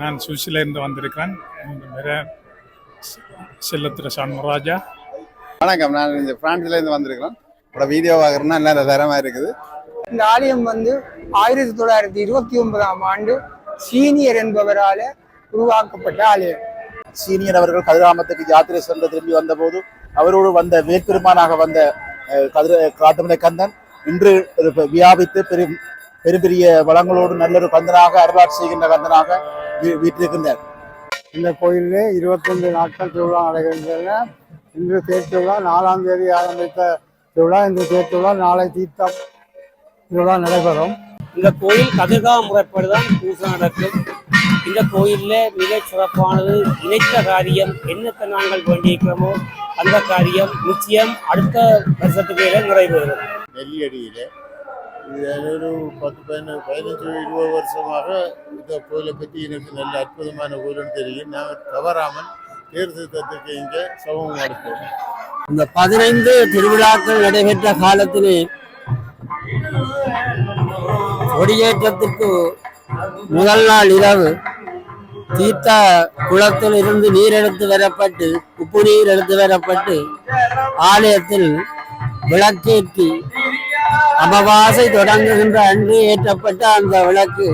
நான் சுவிஸ்லேருந்து வந்திருக்கிறேன். பேர் செல்லத்துற சண்முராஜா வணக்கம். நான் இந்த பிரான்ஸ்ல இருந்து வந்திருக்கிறேன். உங்களோட வீடியோ பார்க்குறேன்னா நல்ல தரமா இருக்குது. இந்த ஆலயம் வந்து ஆயிரத்தி தொள்ளாயிரத்தி இருபத்தி ஒன்பதாம் ஆண்டு சீனியர் என்பவரால உருவாக்கப்பட்ட ஆலயம். சீனியர் அவர்கள் கதிராமத்துக்கு யாத்திரை சென்று திரும்பி வந்தபோது அவரோடு வந்த வேட்பெருமானாக வந்த கதிர காட்டுமலை கந்தன் இன்று வியாபித்து பெரும் பெரும் பெரிய வளங்களோடு நல்லொரு கந்தனாக அருளாட்சி செய்கின்ற கந்தனாக வீ- வீற்றிருக்கின்றார் இந்த கோயிலிலே இருபத்தொன்று நாட்கள் திருவிழா நடைபெறுகின்றன இன்று தேர் திருவிழா நாலாம் தேதி ஆரம்பித்த திருவிழா. இந்த தேர் திருவிழா நாளை தீர்த்தம் திருவிழா நடைபெறும். இந்த கோயில் கதிர்கா முறைப்படி தான் பூசை நடக்கும். இந்த கோயிலில் மிக சிறப்பானது நினைத்த காரியம் என்னத்தை நாங்கள் வேண்டியிருக்கிறோமோ அந்த காரியம் நிச்சயம் அடுத்த வருஷத்துக்கு நிறைவேறும். நெல்லியடியில் இது ஒரு பத்து பதினஞ்சு பதினஞ்சு இருபது வருஷமாக இந்த கோயிலை பற்றி எனக்கு நல்ல அற்புதமான கோயில்னு தெரியும். நான் தவறாமல் தேர் இங்கே சமம் நடப்போம் இந்த பதினைந்து திருவிழாக்கள் நடைபெற்ற காலத்திலே கொடியேற்றத்திற்கு முதல் நாள் இரவு தீர்த்த குளத்தில் இருந்து நீர் எடுத்து வரப்பட்டு உப்பு நீர் எடுத்து வரப்பட்டு ஆலயத்தில் விளக்கேற்றி அமாவாசை தொடங்குகின்ற அன்று ஏற்றப்பட்ட அந்த விளக்கு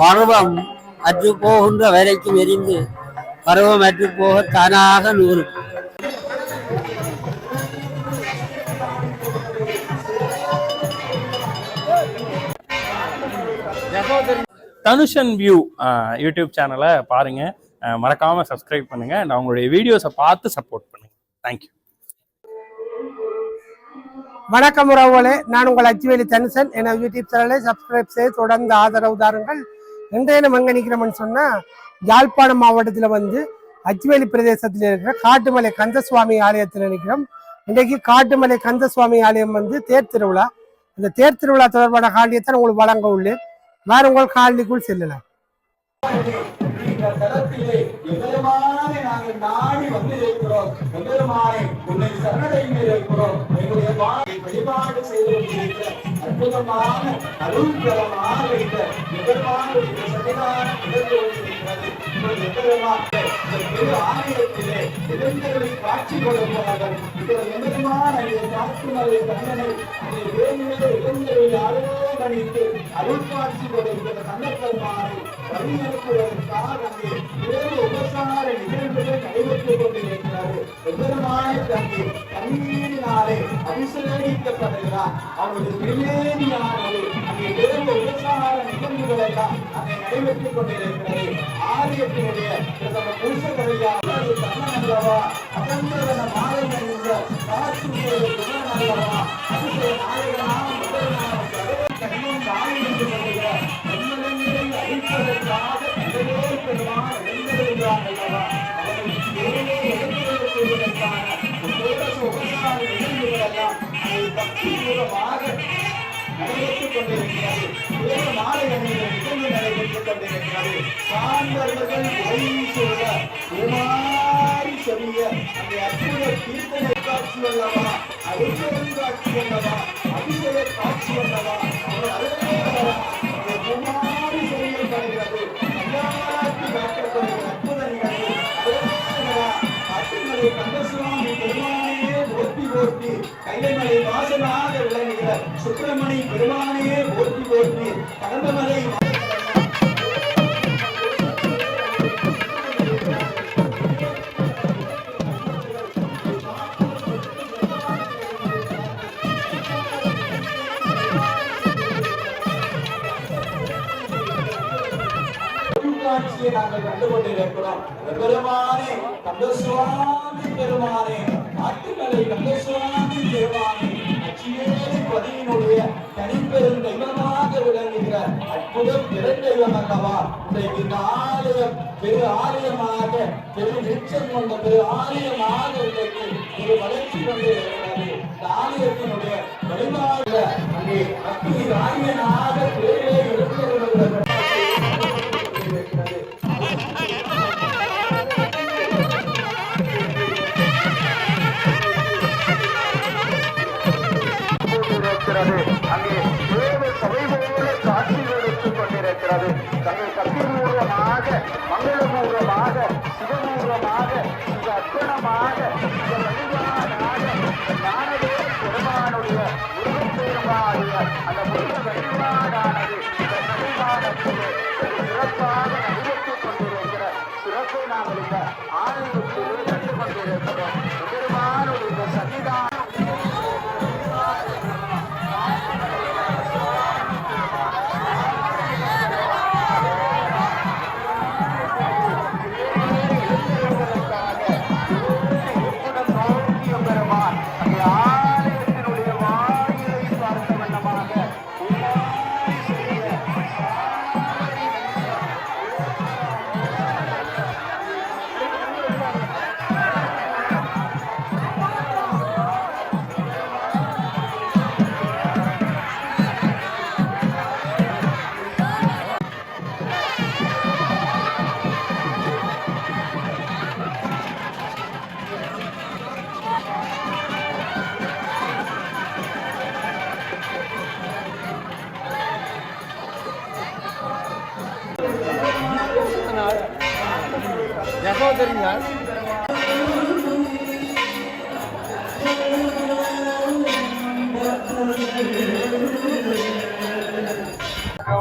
பருவம் அற்று போகின்ற வரைக்கும் எரிந்து பருவம் அற்று போக தானாக நூறு. தனுஷன் வியூ யூடியூப் சேனலை பாருங்க. மறக்காமல் மறக்காம சப்ஸ்கிரைப் பண்ணுங்க. நான் அவங்களுடைய வீடியோஸை பார்த்து சப்போர்ட் பண்ணுங்க. தேங்க்யூ வணக்கம் உறவுகளே. நான் உங்கள் அச்சுவேலி தனுசன். என யூடியூப் சேனலை சப்ஸ்கிரைப் செய்து தொடர்ந்து ஆதரவு தாருங்கள். இன்றைய நம்ம எங்க நிற்கிறோம்னு சொன்னால் யாழ்ப்பாணம் மாவட்டத்தில் வந்து அச்சுவேலி பிரதேசத்தில் இருக்கிற காட்டுமலை கந்தசுவாமி ஆலயத்தில் நிற்கிறோம் இன்றைக்கு காட்டுமலை கந்தசுவாமி ஆலயம் வந்து தேர் திருவிழா. இந்த தேர் திருவிழா தொடர்பான காண்டியத்தை உங்களுக்கு வழங்க உள்ளேன். வேறு உங்கள் காலனிக்குள் செல்லலாம் நாங்கள் நாடி வந்து இருக்கிறோம். எம்பெருமானை உன்னை சரணடைந்து இருக்கிறோம் எங்களுடைய வாழ்க்கை வழிபாடு செய்து அற்புதமான அருள்கரமாக எம்பெருமானுடைய சன்னிதான நிகழ்ந்து இந்த ஆலயத்திலே இளைஞர்களை காட்சி கொடுப்பார்கள் இதில் எம்பெருமான் காட்சி காட்டுமலை கண்ணனை இளைஞர்கள் வேலையிலே அலுவலணித்து அருள்காட்சி கொடுக்கிற சந்தர்ப்பமாக வழிநடத்துவதற்காக அங்கே வேறு உபசார நிகழ்வுகள் நடைபெற்றுக் கொண்டிருக்கிறது. எம்பெருமானை தங்கி கண்ணீரினாலே அபிஷேகிக்கப்படுகிறார் அவருடைய திருமேனியானது அங்கே வேறு உபசார நிகழ்வுகள் எல்லாம் அங்கே நடைபெற்றுக் கொண்டிருக்கிறது. ஆலயத்தினுடைய பிரதம பூசகரையாக கண்ணன் அல்லவா? அகன்றதன மாலை என்ற காற்று அல்லவா அதிசய நடைபெற்றுக் கொண்டிருக்கிறது உமாரி சொல்லிய அந்த அற்புத கீர்த்தனை காட்சி அல்லவா அருள்பெரும் காட்சி அல்லவா அதிசய காட்சி அல்லவா அவர் அருளவா உமாரி செய்யப்படுகிறது எல்லாருக்கும் காட்டப்படுகிற அற்புத நிகழ்வு கந்தசுவாமி பெருமானையே கைலைமலை வாசனாக விளங்குகிற சுப்பிரமணி பெருமானையே கண்டு கொண்டிருக்கிறோம்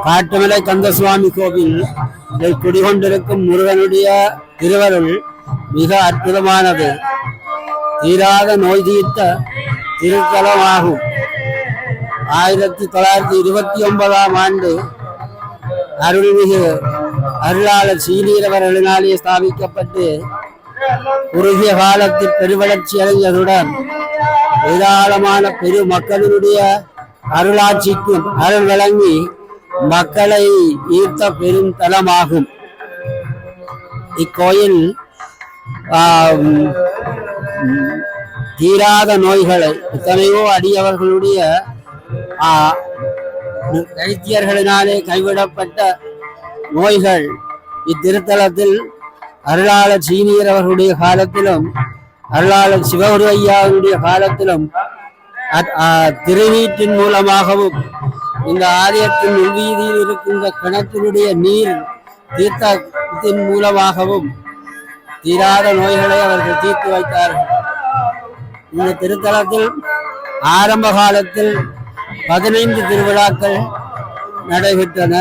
காட்டுமலை கந்தசுவாமி கோவில் இதை குடிகொண்டிருக்கும் முருகனுடைய திருவருள் மிக அற்புதமானது. தீராத நோய் தீர்த்த திருத்தலமாகும் ஆயிரத்தி தொள்ளாயிரத்தி இருபத்தி ஒன்பதாம் ஆண்டு அருள்மிகு அருளாளர் சீனீரவர்களினாலே ஸ்தாபிக்கப்பட்டு குறுகிய காலத்தில் பெருவளர்ச்சி அடைந்ததுடன் ஏராளமான பெரு மக்களினுடைய அருளாட்சிக்கும் அருள் வழங்கி மக்களை ஈர்த்த பெரும் தலமாகும். இக்கோயில் தீராத நோய்களை எத்தனையோ அடியவர்களுடைய வைத்தியர்களினாலே கைவிடப்பட்ட நோய்கள் இத்திருத்தலத்தில் அருளாளர் சீனியர் அவர்களுடைய காலத்திலும் அருளாளர் சிவகுரு ஐயாவுடைய காலத்திலும் திருவீட்டின் மூலமாகவும் இந்த ஆலயத்தின் உள்வீதியில் இருக்கின்ற கிணற்றினுடைய நீர் தீர்த்தத்தின் மூலமாகவும் தீராத நோய்களை அவர்கள் தீர்த்து வைத்தார்கள். இந்த திருத்தலத்தில் ஆரம்ப காலத்தில் பதினைந்து திருவிழாக்கள் நடைபெற்றன.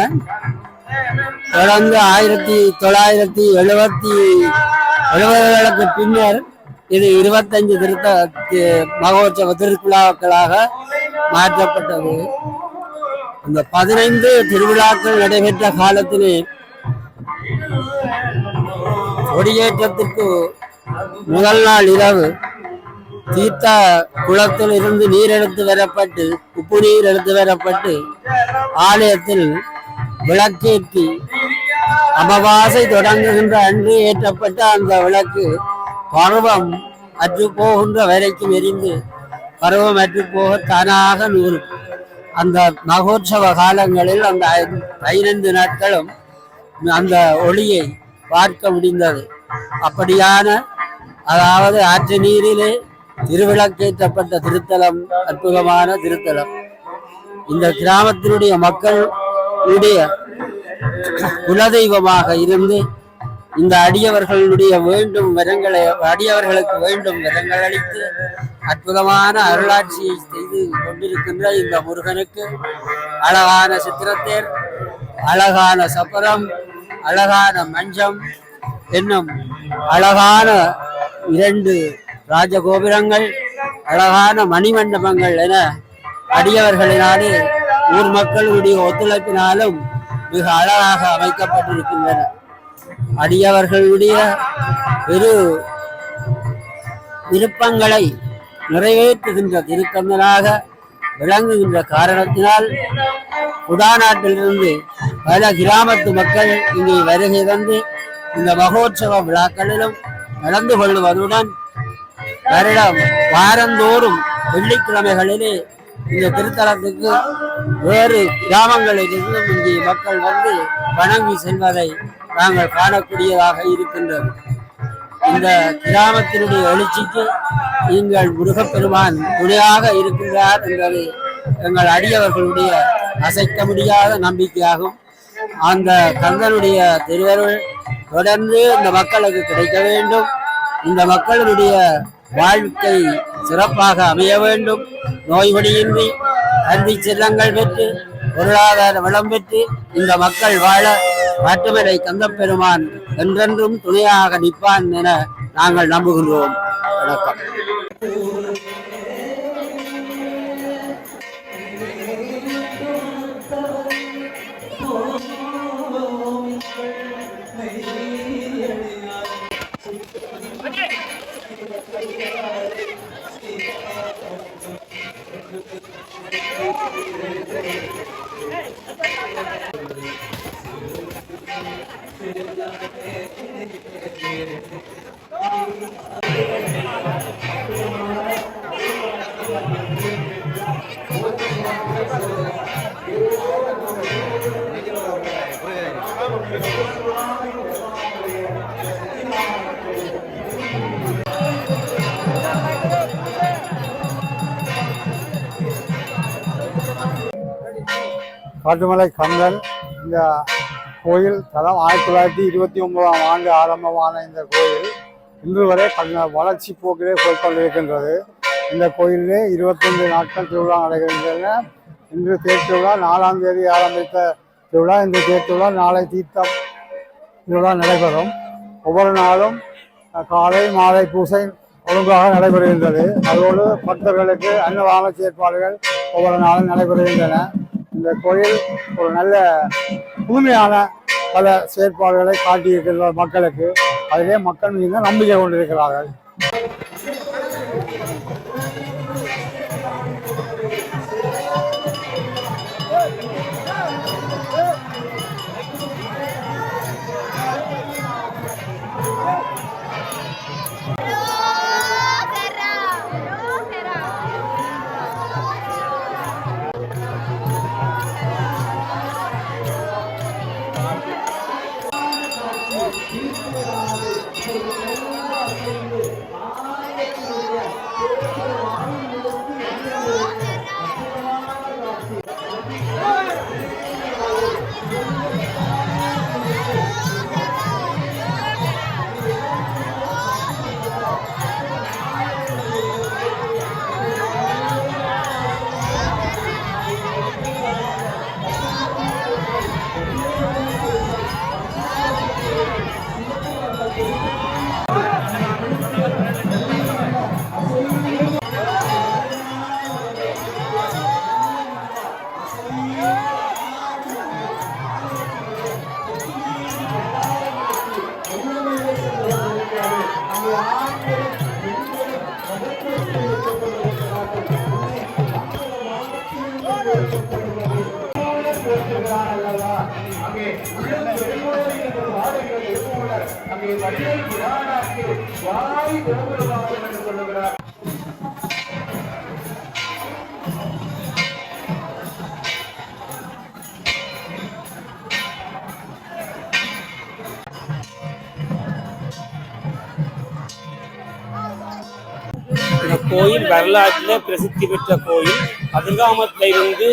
தொடர்ந்து ஆயிரத்தி தொள்ளாயிரத்தி எழுபத்தி எழுபதுகளுக்கு பின்னர் இது இருபத்தஞ்சு திருத்த மகோற்சவ திருவிழாக்களாக மாற்றப்பட்டது. அந்த பதினைந்து திருவிழாக்கள் நடைபெற்ற காலத்திலே கொடியேற்றத்திற்கு முதல் நாள் இரவு தீர்த்த குளத்தில் இருந்து நீர் எடுத்து வரப்பட்டு உப்பு நீர் எடுத்து வரப்பட்டு ஆலயத்தில் விளக்கேற்றி அமாவாசை தொடங்குகின்ற அன்று ஏற்றப்பட்ட அந்த விளக்கு பருவம் அற்று போகின்ற வரைக்கும் எரிந்து பருவம் அற்று போக தானாக நூறும் அந்த மகோற்சவ காலங்களில் அந்த பதினைந்து நாட்களும் அந்த ஒளியை பார்க்க முடிந்தது. அப்படியான அதாவது ஆற்று நீரிலே திருவிளக்கேற்றப்பட்ட திருத்தலம் அற்புதமான திருத்தலம். இந்த கிராமத்தினுடைய மக்களுடைய குலதெய்வமாக இருந்து இந்த அடியவர்களுடைய வேண்டும் வரங்களை அடியவர்களுக்கு வேண்டும் வரங்கள் அளித்து அற்புதமான அருளாட்சியை செய்து கொண்டிருக்கின்ற இந்த முருகனுக்கு அழகான சித்திரத்தேர் அழகான சப்பரம் அழகான மஞ்சம் என்னும் அழகான இரண்டு ராஜகோபுரங்கள் அழகான மணிமண்டபங்கள் என அடியவர்களினாலே ஊர் மக்களுடைய ஒத்துழைப்பினாலும் மிக அழகாக அமைக்கப்பட்டிருக்கின்றன. அடியவர்களுடைய பெரு விருப்பங்களை நிறைவேற்றுகின்ற திருக்கந்தனாக விளங்குகின்ற காரணத்தினால் குடா பல கிராமத்து மக்கள் இங்கே வருகை தந்து இந்த மகோற்சவ விழாக்களிலும் நடந்து கொள்வதுடன் வருடம் வாரந்தோறும் வெள்ளிக்கிழமைகளிலே இந்த திருத்தலத்துக்கு வேறு கிராமங்களிலிருந்து இங்கே மக்கள் வந்து வணங்கி செல்வதை நாங்கள் காணக்கூடியதாக இருக்கின்றது. இந்த கிராமத்தினுடைய எழுச்சிக்கு நீங்கள் முருகப்பெருமான் துணையாக இருக்கின்றார் என்பது எங்கள் அடியவர்களுடைய அசைக்க முடியாத நம்பிக்கையாகும். அந்த கந்தனுடைய திருவருள் தொடர்ந்து இந்த மக்களுக்கு கிடைக்க வேண்டும். இந்த மக்களுடைய வாழ்க்கை சிறப்பாக அமைய வேண்டும். நோய்வடியின்றி கல்வி செல்லங்கள் பெற்று பொருளாதார வளம் பெற்று இந்த மக்கள் வாழ மாற்றுமலை கந்தப்பெருமான் என்றென்றும் துணையாக நிற்பான் என நாங்கள் நம்புகின்றோம். வணக்கம். காட்டுமலை கந்தன் இந்த கோயில் தலம் ஆயிரத்தி தொள்ளாயிரத்தி இருபத்தி ஒன்பதாம் ஆண்டு ஆரம்பமான இந்த கோயில் இன்று வரை கண்ண- வளர்ச்சி போக்கிலே போய்கொண்டிருக்கின்றது இந்த கோயிலே இருபத்தைந்து நாட்கள் திருவிழா நடைபெறுகின்றன. இன்று தேர் திருவிழா நாலாம் தேதி ஆரம்பித்த திருவிழா. இந்த தேர் திருவிழா நாளை தீர்த்தம் திருவிழா நடைபெறும். ஒவ்வொரு நாளும் காலை மாலை பூசை ஒழுங்காக நடைபெறுகின்றது. அதோடு பக்தர்களுக்கு அன்னதான செயற்பாடுகள் ஒவ்வொரு நாளும் நடைபெறுகின்றன. இந்த கோயில் ஒரு நல்ல புதுமையான பல செயற்பாடுகளை காட்டியிருக்கின்ற மக்களுக்கு அதிலே மக்கள் மீது நம்பிக்கை கொண்டிருக்கிறார்கள். கோயில் வரலாற்றில் பிரசித்தி பெற்ற கோயில். கதிர்காமத்தை வந்து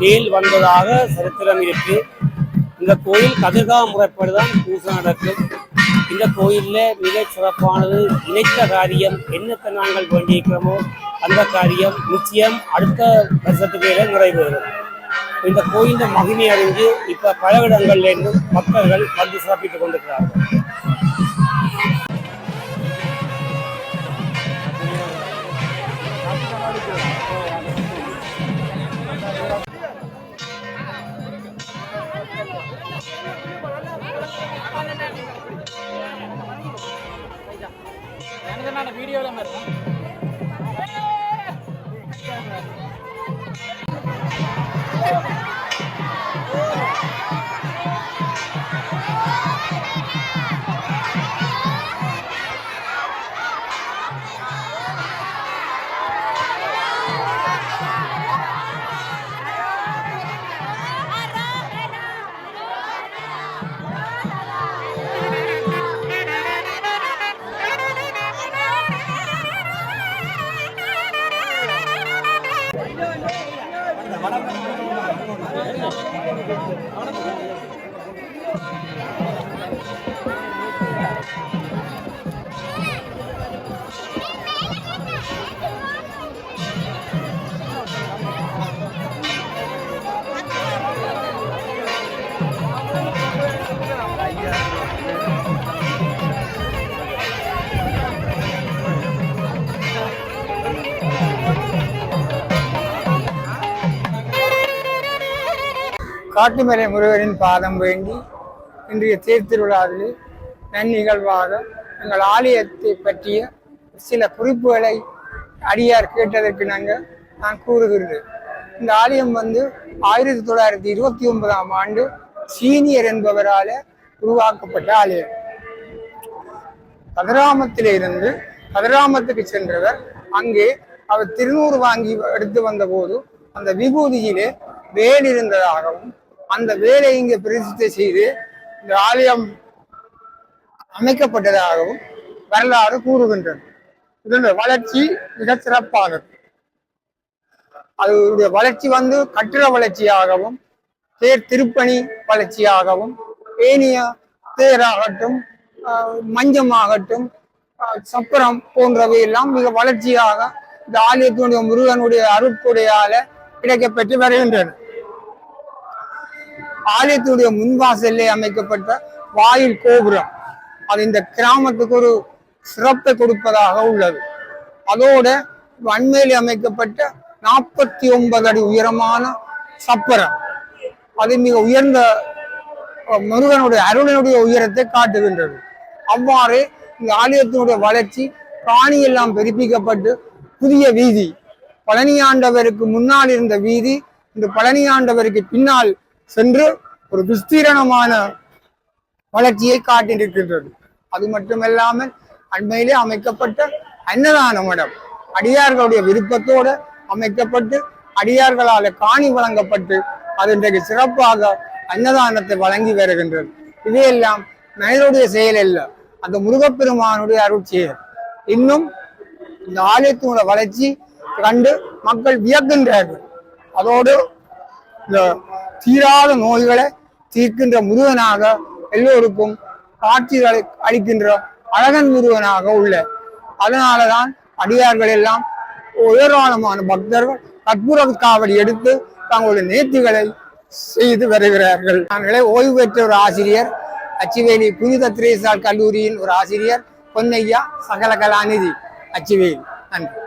மேல் வந்ததாக சரித்திரம் இருக்கு. இந்த கோயில் கதிர்கா முறைப்படி தான் பூசை நடக்கும். இந்த கோயிலில் மிக சிறப்பானது இணைத்த காரியம் என்னத்தை நாங்கள் வேண்டியிருக்கிறோமோ அந்த காரியம் நிச்சயம் அடுத்த வருஷத்துக்கு மேலே நிறைவேறும். இந்த கோயிலின் மகிமை அறிந்து இப்ப பல இடங்கள்ல இருந்தும் பக்தர்கள் வந்து சிறப்பித்துக் கொண்டிருக்கிறார்கள். 何だ? காட்டுமலை முருகரின் பாதம் வேண்டி இன்றைய தேர் திருவிழாவில் நன்னிகழ்வாக எங்கள் ஆலயத்தை பற்றிய சில குறிப்புகளை அடியார் கேட்டதற்கு நாங்கள் நான் கூறுகிறேன் இந்த ஆலயம் வந்து ஆயிரத்தி தொள்ளாயிரத்தி இருபத்தி ஒன்பதாம் ஆண்டு சீனியர் என்பவரால் உருவாக்கப்பட்ட ஆலயம். கதிராமத்திலே இருந்து கதிராமத்துக்கு சென்றவர் அங்கே அவர் திருநூறு வாங்கி எடுத்து வந்தபோது அந்த விபூதியிலே வேல் இருந்ததாகவும் அந்த வேலை இங்கே பிரதிஷ்டை செய்து இந்த ஆலயம் அமைக்கப்பட்டதாகவும் வரலாறு கூறுகின்றன. இதனுடைய வளர்ச்சி மிக சிறப்பானது. அதனுடைய வளர்ச்சி வந்து கட்டிட வளர்ச்சியாகவும் தேர் திருப்பணி வளர்ச்சியாகவும் ஏனிய தேராகட்டும் மஞ்சமாகட்டும் ஆஹ் சப்பரம் போன்றவை எல்லாம் மிக வளர்ச்சியாக இந்த ஆலயத்தினுடைய முருகனுடைய அருட்கொடையால கிடைக்கப்பெற்று வருகின்றன. ஆலயத்தினுடைய முன்வாசலிலே அமைக்கப்பட்ட வாயில் கோபுரம். அது இந்த கிராமத்துக்கு ஒரு சிறப்பை கொடுப்பதாக உள்ளது. அதோட வன்மையில் அமைக்கப்பட்ட நாற்பத்தி ஒன்பது அடி உயரமான சப்பரம். அது மிக உயர்ந்த முருகனுடைய அருளினுடைய உயரத்தை காட்டுகின்றது. அவ்வாறு இந்த ஆலயத்தினுடைய வளர்ச்சி காணி எல்லாம் பெருப்பிக்கப்பட்டு புதிய வீதி. பழனியாண்டவருக்கு முன்னால் இருந்த வீதி இந்த பழனியாண்டவருக்கு பின்னால் சென்று ஒரு விஸ்தீரணமான வளர்ச்சியை காட்டியிருக்கின்றது. அது மட்டுமல்லாமல் அண்மையிலே அமைக்கப்பட்ட அன்னதான மடம் அடியார்களுடைய விருப்பத்தோடு அமைக்கப்பட்டு அடியார்களால் காணி வழங்கப்பட்டு அது இன்றைக்கு சிறப்பாக அன்னதானத்தை வழங்கி வருகின்றது. இவையெல்லாம் மனிதனுடைய செயல் அல்ல அந்த முருகப்பெருமானுடைய அருள் செயல். இன்னும் இந்த ஆலயத்தினுடைய வளர்ச்சி கண்டு மக்கள் வியக்கின்றார்கள். அதோடு இந்த தீராத நோய்களை தீர்க்கின்ற முருகனாக எல்லோருக்கும் காட்சிகளை அளிக்கின்ற அழகன் முருகனாக உள்ள. அதனாலதான் அடியார்கள் எல்லாம் ஏராளமான பக்தர்கள் கற்பூர காவடி எடுத்து தங்களுடைய நேர்த்திகளை செய்து வருகிறார்கள். நாங்களே ஓய்வு பெற்ற ஒரு ஆசிரியர் அச்சுவேலி புனித திரேசால் கல்லூரியின் ஒரு ஆசிரியர் பொன்னையா சகல கலாநிதி அச்சுவேலி. நன்றி.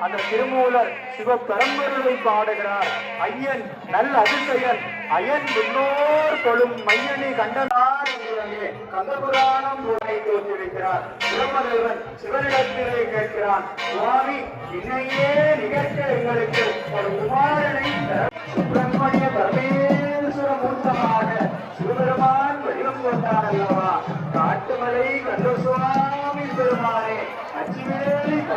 அந்த திருமூலர் சிவபெரும்பொருளை பாடுகிறார். ஐயன் நல்ல அதிசயன் அயன் முன்னோர் கொழும் மையனை கண்டனார் என்கிறே கந்தபுராணம் உன்னை தோற்றிருக்கிறார் பிரம்மதேவன் சிவனிடத்திலே கேட்கிறான் சுவாமி இணையே நிகழ்த்த எங்களுக்கு ஒரு குமாரனை சுப்பிரமணிய பரமே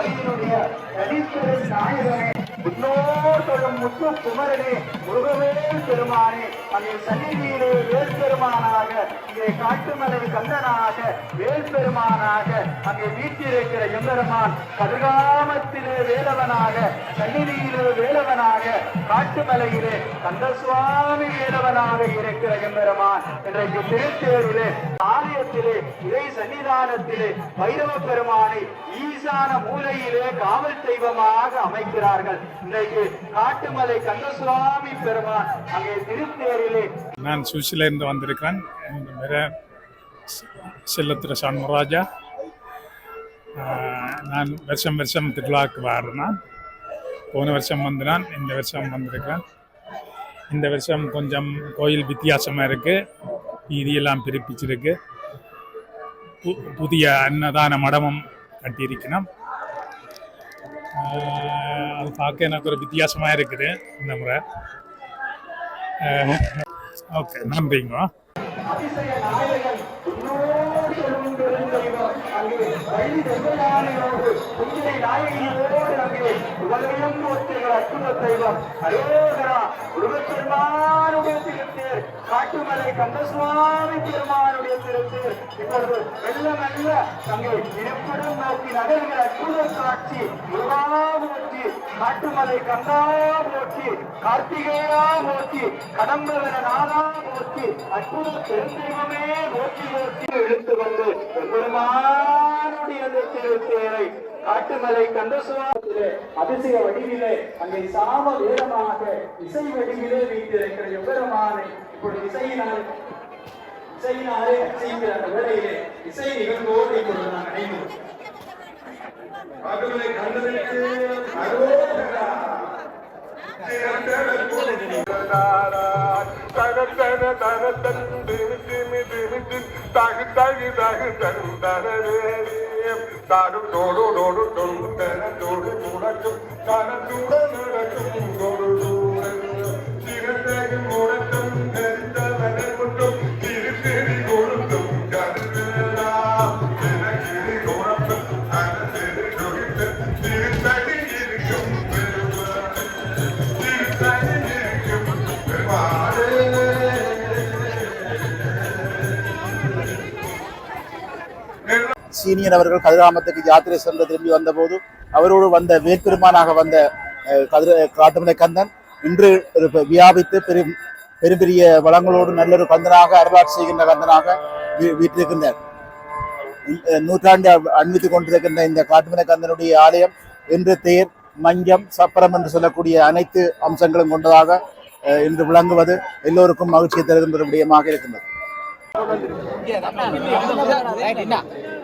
அச்சிவேலி கவியினுடைய கணீஸ்வரன் முன்னோர் முத்து குமரனே முருகவே பெருமானே அங்கே சன்னிதியிலே வேல் பெருமானாக இங்கே காட்டுமலை கந்தனாக வேல் பெருமானாக அங்கே வீட்டிருக்கிற எம்பெருமான் கதிர்காமத்திலே வேலவனாக சன்னிதியிலே வேலவனாக காட்டுமலையிலே கந்த சுவாமி வேலவனாக இருக்கிற எம்பெருமான். இன்றைக்கு திருத்தேரிலே ஆலயத்திலே இறை சன்னிதானத்திலே பைரவ பெருமானை ஈசான மூலையிலே காவல் தெய்வமாக அமைக்கிறார்கள். இன்றைக்கு காட்டுமலை கந்தசுவாமி பெருமான் அங்கே திருத்தேரிலே நான் சுவிட்சர்லேருந்து வந்திருக்கிறேன். என் பேர் சண்முராஜா நான் வருஷம் வருஷம் திருவிழாவுக்கு வரேன். போன வருஷம் வந்து நான் இந்த வருஷம் வந்திருக்கிறேன். இந்த வருஷம் கொஞ்சம் கோயில் வித்தியாசமாக இருக்குது வீதியெல்லாம் பிரிப்பிச்சிருக்கு. பு புதிய அன்னதான மடமும் கட்டியிருக்கணும் அது பார்க்க எனக்கு ஒரு வித்தியாசமாக இருக்குது இந்த முறை. ஓகே நன்றிங்க. அற்புத தெய்வம் அரோகரா முருகப்பெருமானுடைய காட்டுமலை கந்தசுவாமி பெருமானுடைய திருத்தேர் இப்பொழுது மெல்ல மெல்ல அங்கே இருப்பிடம் நோக்கி நகர்கிற அற்புத காட்சி முருகா போற்றி காட்டுமலை கந்தா போற்றி கார்த்திகேயா போற்றி கடம்பவன நாதா போற்றி அற்புத பெருந்தெய்வமே போற்றி போற்றி இழுத்து வந்து பெருமானுடைய திருத்தேரை. காட்டுமலை கந்தசுவாமத்திலே அதிசய வடிவிலே அங்கே சாம வேதமாக இசை வடிவிலே வீட்டிருக்கிற எவ்வளமான இப்பொழுது இசையினால் இசையினாலே செய்கிற அந்த வேலையிலே இசை நிகழ்வோடு இப்பொழுது நான் நினைவு காட்டுமலை கந்தனுக்கு அரோகரா. சீனியர் அவர்கள் கதிராமத்துக்கு யாத்திரை சென்று திரும்பி வந்தபோது அவரோடு வந்த வேட்பெருமானாக வந்த கதிர காட்டுமலை கந்தன் இன்று வியாபித்து பெரும் பெரும் பெரிய வளங்களோடு நல்லொரு கந்தனாக அருளாட்சி செய்கின்ற கந்தனாக வீட்டிருக்கின்றார் நூற்றாண்டு அணிவித்துக் கொண்டிருக்கின்ற இந்த காட்டுமலை கந்தனுடைய ஆலயம் இன்று தேர் மஞ்சம் சப்பரம் என்று சொல்லக்கூடிய அனைத்து அம்சங்களும் கொண்டதாக அஹ், இன்று விளங்குவது எல்லோருக்கும் மகிழ்ச்சியை தருகின்ற விடயமாக இருக்கின்றது.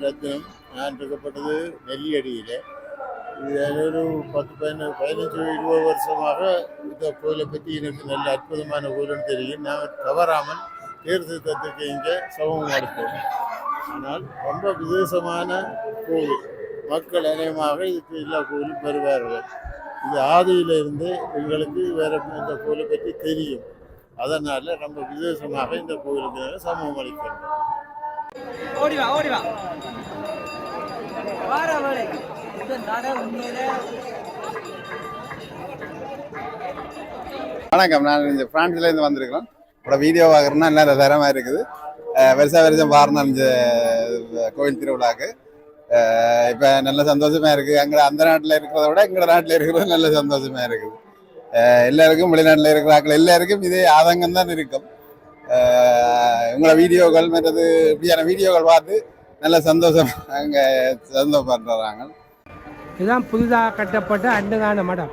ரத்னம் நான் இருக்கப்பட்டது நெல்லியடியில் இது ஒரு பத்து பதினஞ்சு பதினஞ்சு இருபது வருஷமாக இந்த கோயிலை பற்றி எனக்கு நல்ல அற்புதமான கோயில்னு தெரியும். நான் தவறாமல் தீர்த்தத்துக்கு இங்கே சமம் எடுப்போம் ஆனால் ரொம்ப விசேஷமான கோயில் மக்கள் அநேகமாக இதுக்கு எல்லா கோயிலும் பெறுவார்கள் இது ஆதியிலிருந்து எங்களுக்கு வேற இந்த கோயிலை பற்றி தெரியும். அதனால் ரொம்ப விசேஷமாக இந்த கோயிலுக்கு சமூகம் அளிக்கிறோம். வணக்கம் நான் இந்த பிரான்ஸ்ல இருந்து வந்திருக்கிறோம். இப்போட வீடியோ பார்க்குறேன்னா நல்ல தரமாக இருக்குது. வருஷம் பாருந்தோம் இந்த கோயில் திருவிழாக்கு. இப்போ நல்ல சந்தோஷமா இருக்கு. அங்கே அந்த நாட்டில் இருக்கிறத விட எங்களோட நாட்டில் இருக்கிறது நல்ல சந்தோஷமா இருக்குது. எல்லாருக்கும் வெளிநாட்டில் இருக்கிறார்கள் எல்லாருக்கும் இதே ஆதங்கம் தான் இருக்கும். அஹ் உங்களோட வீடியோக்கள் மற்றது இப்படியான வீடியோக்கள் பார்த்து நல்ல சந்தோஷம் அங்கே சந்தோஷப்படுறாங்க. இதுதான் புதிதாக கட்டப்பட்ட அன்னதான மடம்.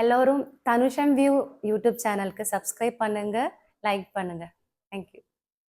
எல்லோரும் தனுஷம் வியூ யூடியூப் சேனலுக்கு சப்ஸ்கிரைப் பண்ணுங்கள் லைக் பண்ணுங்கள் தேங்க்யூ